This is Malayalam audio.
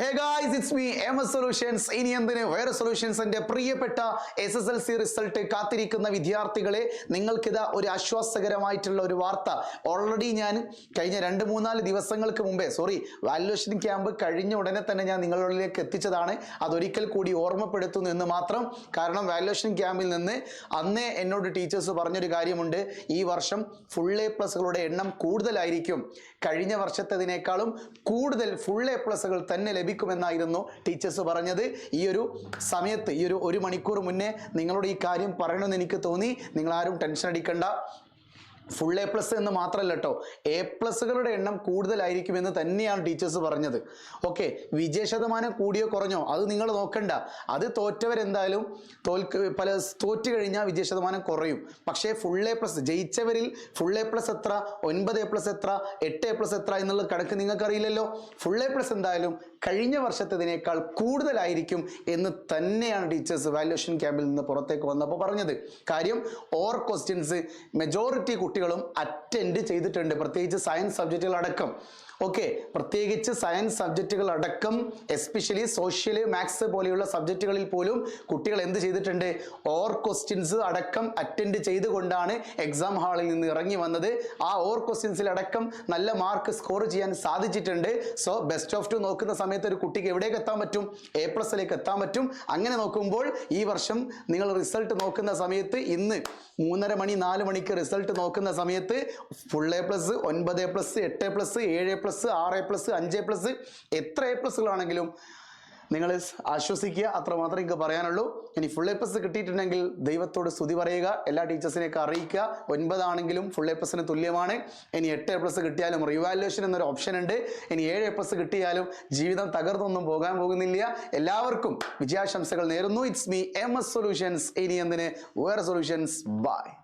Hey guys it's me M S solutions ഇനി എന്തിന് വേറെ പ്രിയപ്പെട്ട S S L C result കാത്തിരിക്കുന്ന വിദ്യാർത്ഥികളെ നിങ്ങൾക്കിതാ ഒരു ആശ്വാസകരമായിട്ടുള്ള ഒരു വാർത്ത. ഓൾറെഡി ഞാൻ കഴിഞ്ഞ രണ്ട് മൂന്നാൽ ദിവസങ്ങൾക്ക് മുമ്പേ സോറി വാല്യുവേഷൻ ക്യാമ്പ് കഴിഞ്ഞ ഉടനെ തന്നെ ഞാൻ നിങ്ങളിലേക്ക് എത്തിച്ചതാണ്. അതൊരിക്കൽ കൂടി ഓർമ്മപ്പെടുത്തുന്നു എന്ന് മാത്രം. കാരണം വാല്യുവേഷൻ ക്യാമ്പിൽ നിന്ന് അന്നേ എന്നോട് ടീച്ചേഴ്സ് പറഞ്ഞൊരു കാര്യമുണ്ട്. ഈ വർഷം ഫുൾ എ പ്ലസുകളുടെ എണ്ണം കൂടുതലായിരിക്കും. കഴിഞ്ഞ വർഷത്തതിനേക്കാളും കൂടുതൽ ഫുൾ എ പ്ലസുകൾ തന്നെ ലഭിക്കുമെന്നായിരുന്നു ടീച്ചേഴ്സ് പറഞ്ഞത്. ഈ ഒരു സമയത്ത് ഈ ഒരു ഒരു മണിക്കൂർ മുന്നേ നിങ്ങളോട് ഈ കാര്യം പറയണമെന്ന് എനിക്ക് തോന്നി. നിങ്ങളാരും ടെൻഷൻ അടിക്കണ്ട. ഫുൾ എ പ്ലസ് എന്ന് മാത്രമല്ല കേട്ടോ എ പ്ലസുകളുടെ എണ്ണം കൂടുതലായിരിക്കുമെന്ന് തന്നെയാണ് ടീച്ചേഴ്സ് പറഞ്ഞത്. ഓക്കെ വിജയ ശതമാനം കൂടിയോ കുറഞ്ഞോ അത് നിങ്ങൾ നോക്കണ്ട. അത് തോറ്റവരെന്തായാലും തോൽക്ക് പല തോറ്റു കഴിഞ്ഞാൽ വിജയ ശതമാനം കുറയും. പക്ഷേ ഫുൾ എ പ്ലസ് ജയിച്ചവരിൽ ഫുൾ എ പ്ലസ് എത്ര ഒൻപത് എ പ്ലസ് എത്ര എട്ട് എ പ്ലസ് എത്ര എന്നുള്ള കണക്ക് നിങ്ങൾക്കറിയില്ലല്ലോ. ഫുൾ എ പ്ലസ് എന്തായാലും കഴിഞ്ഞ വർഷത്തേതിനേക്കാൾ കൂടുതലായിരിക്കും എന്ന് തന്നെയാണ് ടീച്ചേഴ്സ് വാല്യുവേഷൻ ക്യാമ്പിൽ നിന്ന് പുറത്തേക്ക് വന്നപ്പോൾ പറഞ്ഞത്. കാര്യം ഓർ ക്വസ്റ്റ്യൻസ് മെജോറിറ്റി കുട്ടികളും അറ്റൻഡ് ചെയ്തിട്ടുണ്ട്. പ്രത്യേകിച്ച് സയൻസ് സബ്ജക്റ്റുകൾ അടക്കം ഓക്കെ പ്രത്യേകിച്ച് സയൻസ് സബ്ജക്റ്റുകൾ അടക്കം എസ്പെഷ്യലി സോഷ്യൽ മാത്സ് പോലെയുള്ള സബ്ജക്റ്റുകളിൽ പോലും കുട്ടികൾ എന്ത് ചെയ്തിട്ടുണ്ട്? ഓർ ക്വസ്റ്റ്യൻസ് അടക്കം അറ്റൻഡ് ചെയ്തുകൊണ്ടാണ് എക്സാം ഹാളിൽ നിന്ന് ഇറങ്ങി വന്നത്. ആ ഓർ ക്വസ്റ്റ്യൻസിൽ അടക്കം നല്ല മാർക്ക് സ്കോർ ചെയ്യാൻ സാധിച്ചിട്ടുണ്ട്. സോ ബെസ്റ്റ് ഓഫ് ടു നോക്കുന്ന സമയത്ത് ഒരു കുട്ടിക്ക് എവിടേക്ക് എത്താൻ പറ്റും? എ പ്ലസിലേക്ക് എത്താൻ പറ്റും. അങ്ങനെ നോക്കുമ്പോൾ ഈ വർഷം നിങ്ങൾ റിസൾട്ട് നോക്കുന്ന സമയത്ത് ഇന്ന് മൂന്നര മണി നാല് മണിക്ക് റിസൾട്ട് നോക്കുന്ന സമയത്ത് ഫുൾ എ പ്ലസ് ഒൻപത് എ പ്ലസ് എട്ട് എ പ്ലസ് ഏഴ് എ പ്ലസ് ആറ് എ പ്ലസ് അഞ്ച് എ പ്ലസ് എത്ര എ പ്ലസ്സുകളാണെങ്കിലും നിങ്ങൾ ആശ്വസിക്കുക. അത്രമാത്രം എനിക്ക് പറയാനുള്ളൂ. ഇനി ഫുൾ എ പ്ലസ് കിട്ടിയിട്ടുണ്ടെങ്കിൽ ദൈവത്തോട് സ്തുതി പറയുക. എല്ലാ ടീച്ചേഴ്സിനെയൊക്കെ അറിയിക്കുക. ഒൻപതാണെങ്കിലും ഫുൾ എ പ്ലസിന് തുല്യമാണ്. ഇനി എട്ട് എ പ്ലസ് കിട്ടിയാലും റിവാലുവേഷൻ എന്നൊരു ഓപ്ഷൻ ഉണ്ട്. ഇനി ഏഴ് എ പ്ലസ് കിട്ടിയാലും ജീവിതം തകർന്നൊന്നും പോകാൻ പോകുന്നില്ല. എല്ലാവർക്കും വിജയാശംസകൾ നേരുന്നു. It's me M S solutions ഇനി എന്തിന്? വേറെ സൊല്യൂഷൻസ് ബൈ